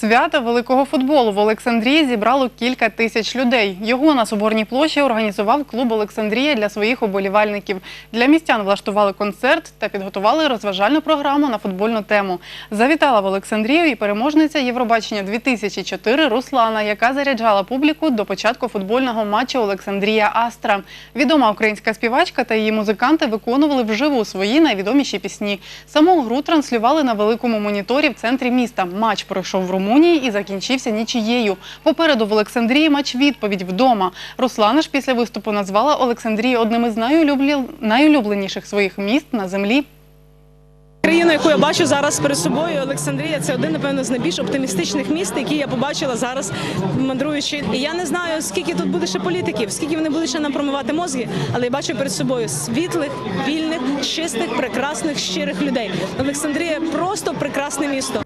Свято великого футболу в Олександрії зібрало кілька тисяч людей. Його на Соборній площі організував клуб Олександрія для своїх оболівальників. Для містян влаштували концерт та підготували розважальну програму на футбольну тему. Завітала в Олександрію і переможниця Євробачення 2004 Руслана, яка заряджала публіку до початку футбольного матчу Олександрія Астра. Відома українська співачка та її музиканти виконували вживу свої найвідоміші пісні. Саму гру транслювали на великому моніторі в центрі міста. Матч пройшов в Румунії і закінчився нічією. Попереду в Олександрії матч відповідь вдома. Руслана ж після виступу назвала Олександрію одним із найулюбленіших своїх міст на землі. Країну, яку я бачу зараз перед собою, Олександрія, це один, напевно, з найбільш оптимістичних міст, які я побачила зараз, мандруючи. І я не знаю, скільки тут буде ще політиків, скільки вони будуть ще нам промивати мозги, але я бачу перед собою світлих, вільних, чистих, прекрасних, щирих людей. Олександрія просто прекрасне місто.